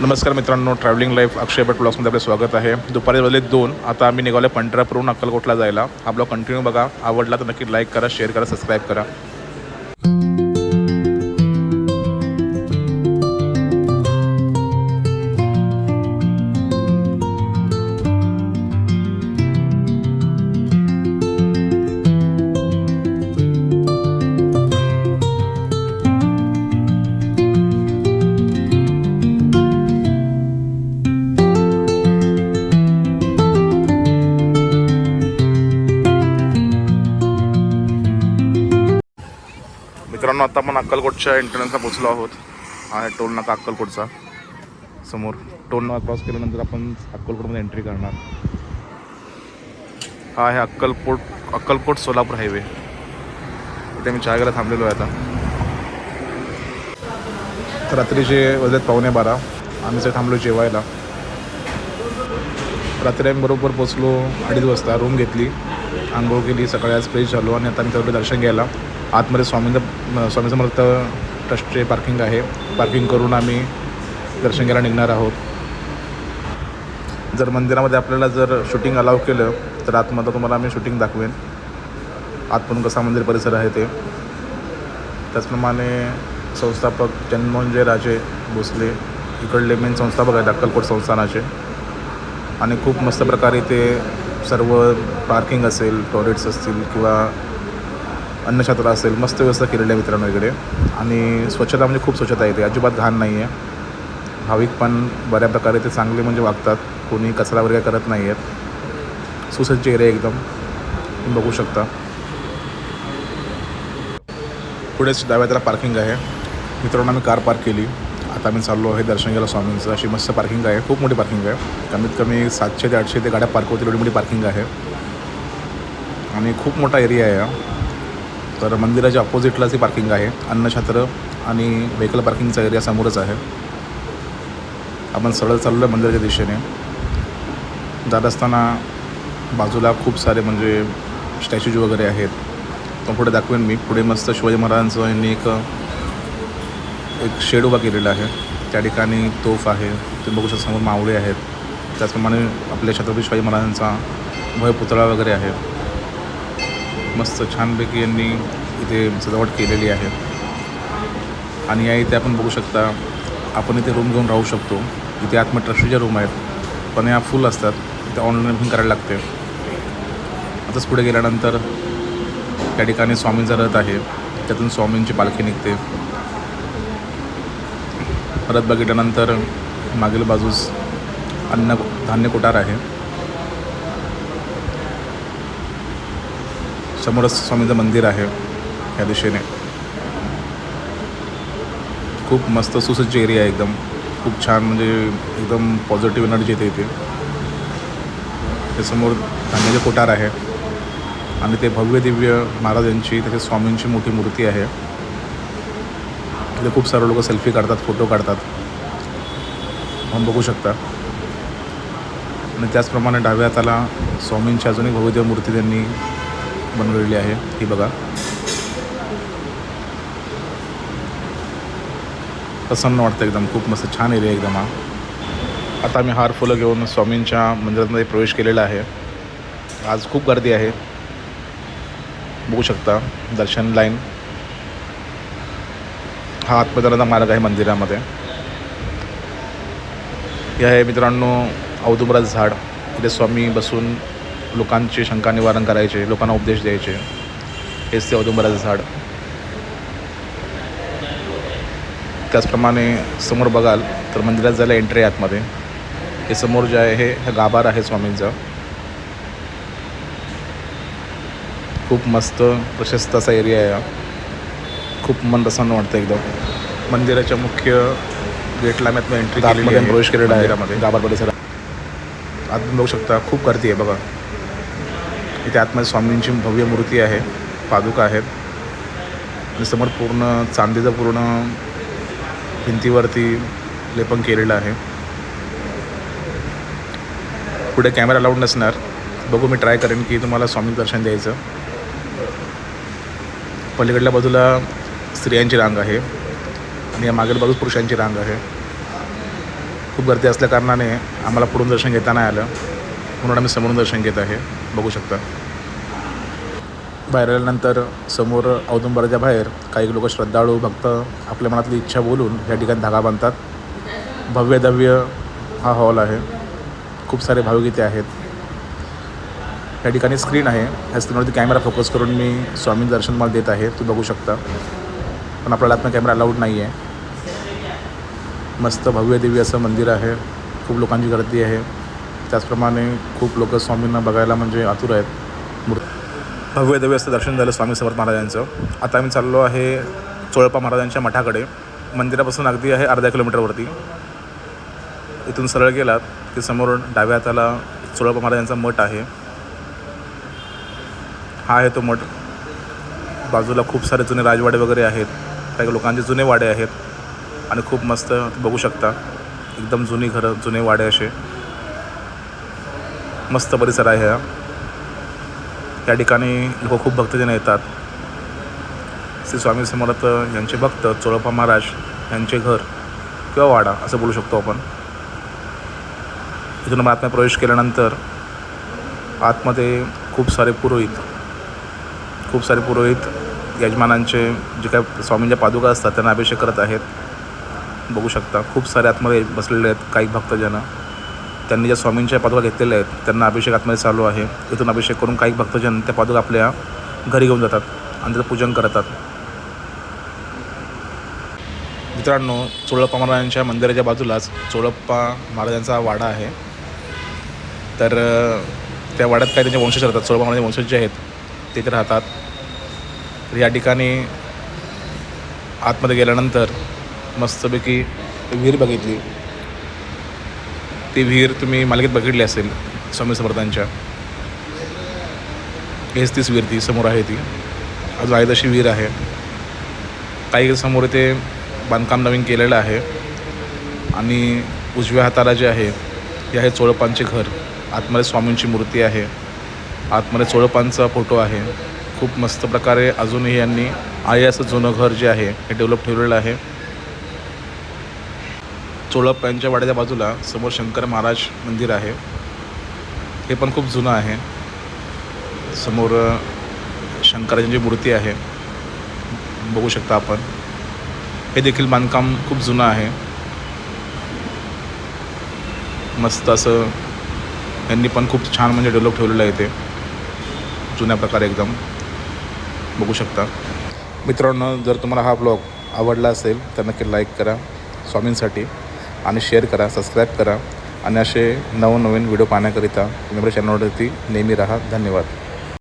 नमस्कार मित्रांनो travelling life अक्षय भट ब्लॉग्समध्ये आपलं स्वागत आहे. दुपारी वाजले दोन आता आम्ही निघालो पंढरपूरहून अक्कलकोटला जायला. हा ब्लॉग कंटिन्यू बघा. आवडला तर नक्की लाईक करा शेअर करा सबस्क्राईब करा. मित्रांनो आता आपण अक्कलकोटच्या एंट्रन्सला पोचलो आहोत. हा टोल नाका अक्कलकोटचा. समोर टोल नाका क्रॉस केल्यानंतर आपण अक्कलकोटमध्ये एंट्री करणार. हा आहे अक्कलकोट अक्कलकोट सोलापूर हायवे इथे मी चहा घ्यायला थांबलेलो आहे आता. रात्रीचे वाजलेत पावणे बारा. आम्ही जे थांबलो जेवायला. रात्री आम्ही बरोबर पोचलो अडीच वाजता. रूम घेतली. आंघोळ केली. सकाळी आज फ्रेश झालो आणि आता आम्ही दर्शन घ्यायला. आतमध्ये स्वामींचं स्वामी समर्थ ट्रस्टचे पार्किंग आहे. पार्किंग करून आम्ही दर्शन घ्यायला निघणार आहोत. जर मंदिरामध्ये आपल्याला जर शूटिंग अलाव केलं तर आतमध्ये तुम्हाला आम्ही शूटिंग दाखवेन. आतमधून कसा मंदिर परिसर आहे ते. त्याचप्रमाणे संस्थापक जन्मोंजय राजे भोसले इकडले मेन संस्थापक आहेत अक्कलकोट संस्थानाचे आणि खूप मस्त प्रकारे ते सर्व पार्किंग असेल टॉयलेट्स असतील किंवा अन्नछत्र असेल मस्त व्यवस्था केलेली आहे मित्रांनो इकडे. आणि स्वच्छता म्हणजे खूप स्वच्छता आहे ते अजिबात घाण नाही आहे. भाविक पण बऱ्या प्रकारे ते चांगले म्हणजे वागतात कोणी कचरा वगैरे करत नाही आहेत. सुसज्ज एरिया एकदम तुम्ही बघू शकता. पुढेच डाव्या त्याला पार्किंग आहे. मित्रांनो आम्ही कार पार्क केली. आता आम्ही चाललो आहे दर्शन घ्यायला स्वामींचं. अशी मस्त पार्किंग आहे खूप मोठी पार्किंग आहे. कमीत कमी सातशे ते आठशे ते गाड्या पार्क होतील एवढी मोठी पार्किंग आहे. आणि खूप मोठा एरिया आहे तर मंदिराच्या अपोजिटलाच ही पार्किंग आहे. अन्नछत्र आणि व्हेकल पार्किंगचा एरिया समोरच आहे. आपण सरळ चाललो आहे मंदिराच्या दिशेने. जात असताना बाजूला खूप सारे म्हणजे स्टॅच्यूज वगैरे आहेत. तो पुढे दाखवेन मी. पुढे मस्त शिवाजी महाराजांचं यांनी एक एक शेड उभा केलेला आहे. त्या ठिकाणी तोफ आहे. ते बघू शकता समोर मावळे आहेत. त्याचप्रमाणे आपल्या छत्रपती शिवाजी महाराजांचा भय पुतळा वगैरे आहे. मस्त छानपैकी यांनी इथे सजावट केलेली आहे. आणि या इथे आपण बघू शकता आपण इथे रूम घेऊन राहू शकतो. इथे आतमध्ये ट्रस्टीच्या रूम आहेत. पण या फुल असतात. इथे ऑनलाईन बुकिंग करायला लागते. आताच पुढे गेल्यानंतर त्या ठिकाणी स्वामींचा रथ आहे. त्यातून स्वामींची पालखी निघते. रथ बघितल्यानंतर मागील बाजूस अन्न धान्य कोठार आहे. समोरच स्वामीचं मंदिर आहे या दिशेने. खूप मस्त सुसज्ज एरिया आहे एकदम. खूप छान म्हणजे एकदम पॉझिटिव्ह एनर्जी येते इथे. ते समोर धान्याचे कोठार आहे. आणि ते भव्य दिव्य महाराजांची तसेच स्वामींची मोठी मूर्ती आहे. तिथे खूप सारे लोक सेल्फी काढतात फोटो काढतात. आपण बघू शकता. आणि त्याचप्रमाणे डाव्या हाताला स्वामींची अजूनही भव्य मूर्ती त्यांनी बनवलेली आहे. ही बघा. प्रसन्न वाटतं एकदम. खूप मस्त छान एरिया एकदम हा. आता आम्ही हार फुलं घेऊन स्वामींच्या मंदिरामध्ये प्रवेश केलेला आहे. आज खूप गर्दी आहे. बघू शकता दर्शन लाईन हा आत्मदानाचा मार्ग आहे मंदिरामध्ये. हे आहे मित्रांनो औदुंबराचं झाड. इथे स्वामी बसून लोकांची शंका निवारण करायचे लोकांना उपदेश द्यायचे. हेच ते औदुंबराचं झाड. त्याचप्रमाणे समोर बघाल तर मंदिरात जायला एंट्री आतमध्ये. हे समोर जे आहे हे गाभार आहे स्वामींचा. खूप मस्त प्रशस्त असा एरिया आहे खूप मन प्रसन्न वाटतं एकदम. मंदिराच्या मुख्य गेटला आम्ही आतमध्ये एंट्री प्रवेश केलेला आहे. गाभार परिसरात आत बघू शकता खूप गर्दी आहे बघा. इथे आतमध्ये स्वामींची भव्य मूर्ती आहे पादुका आहेत. आणि समोर पूर्ण चांदीचं पूर्ण भिंतीवरती लेपन केलेलं आहे. पुढे कॅमेरा लावून नसणार. बघू मी ट्राय करेन की तुम्हाला स्वामी दर्शन द्यायचं. पलीकडल्या बाजूला स्त्रियांची रांग आहे. आणि या मागील बाजूस पुरुषांची रांग आहे. खूप गर्दी असल्याकारणाने आम्हाला पुढून दर्शन घेता नाही आलं. म्हणून आम्ही समोरून दर्शन घेत आहे. बघू शकता. बाहेर आल्यानंतर समोर औदुंबराच्या बाहेर काही लोक श्रद्धाळू भक्त आपल्या मनातली इच्छा बोलून या ठिकाणी धागा बांधतात. भव्य दव्य हा हॉल आहे. खूप सारे भावगीते आहेत. या ठिकाणी स्क्रीन आहे. ह्या स्क्रीनवरती कॅमेरा फोकस करून मी स्वामी दर्शन मला देत आहे. तू बघू शकता. पण आपल्याला आतनं कॅमेरा अलाउड नाही आहे मस्त भव्य देवी असं मंदिर आहे. खूप लोकांची गर्दी आहे. त्याचप्रमाणे खूप लोक स्वामींना बघायला म्हणजे आतुर आहेत. मूर् भव्य दव्य असं दर्शन झालं स्वामी समर्थ महाराजांचं. आता आम्ही चाललो आहे चोळपा महाराजांच्या मठाकडे. मंदिरापासून अगदी आहे अर्ध्या किलोमीटरवरती इथून सरळ गेलात की समोर डाव्या हाताला चोळपा महाराजांचा मठ आहे. हा आहे तो मठ. बाजूला खूप सारे जुने राजवाडे वगैरे आहेत. काही लोकांचे जुने वाडे आहेत. आणि खूप मस्त बघू शकता. एकदम जुनी घरं जुने वाडे असे. मस्त परिसर आहे हा. या ठिकाणी लोक खूप भक्तजन येतात. श्री स्वामी समर्थ यांचे भक्त चोळप्पा महाराज यांचे घर किंवा वाडा असं बोलू शकतो आपण. इथून मग आतमध्ये प्रवेश केल्यानंतर आतमध्ये खूप सारे पुरोहित खूप सारे पुरोहित यजमानांचे जे काय स्वामींच्या पादुका असतात त्यांना अभिषेक करत आहेत. बघू शकता खूप सारे आतमध्ये बसलेले आहेत काही भक्तजनं त्यांनी ज्या स्वामींच्या पादुका घेतलेल्या आहेत त्यांना अभिषेक आतमध्ये चालू आहे. इथून अभिषेक करून काही भक्तजन त्या पादुका आपल्या घरी घेऊन जातात आणि त्याचं पूजन करतात. मित्रांनो चोळप्पा महाराजांच्या मंदिराच्या बाजूलाच चोळप्पा महाराजांचा वाडा आहे. तर त्या वाड्यात काही त्यांचे वंशज राहतात. चोळप्पा महाराज वंशज जे आहेत ते ते राहतात. तर या ठिकाणी आतमध्ये गेल्यानंतर मस्तपैकी विहीर बघितली. ती विहीर तुम्ही मालिकेत बघितली असेल स्वामी समर्थांच्या. हेच तीच विहीर ती समोर आहे ती. अजून आहे तशी विहीर आहे. काही समोर ते बांधकाम नवीन केलेलं आहे. आणि उजव्या हाताला जे आहे हे आहे चोळपांचे घर. आतमध्ये स्वामींची मूर्ती आहे. आतमध्ये चोळपांचा फोटो आहे. खूप मस्त प्रकारे अजूनही यांनी आहे असं जुनं घर जे आहे हे डेव्हलप ठेवलेलं आहे. चोळप्पा यांच्या वाड्याच्या बाजूला समोर शंकर महाराज मंदिर आहे. हे पण खूप जुनं आहे. समोर अ, शंकराची मूर्ती आहे. बघू शकता आपण. हे देखील बांधकाम खूप जुनं आहे. मस्त असं यांनी पण खूप छान म्हणजे डेव्हलप ठेवलेलं आहे ते. जुन्या प्रकारे एकदम. बघू शकता. मित्रांनो जर तुम्हाला हा ब्लॉग आवडला असेल तर नक्की लाईक करा. स्वामींसाठी. आणि शेअर करा सबस्क्राईब करा. आणि असे नवनवीन व्हिडिओ पाहण्याकरिता तुम्ही आपल्या चॅनलवरती नेहमी राहा. धन्यवाद.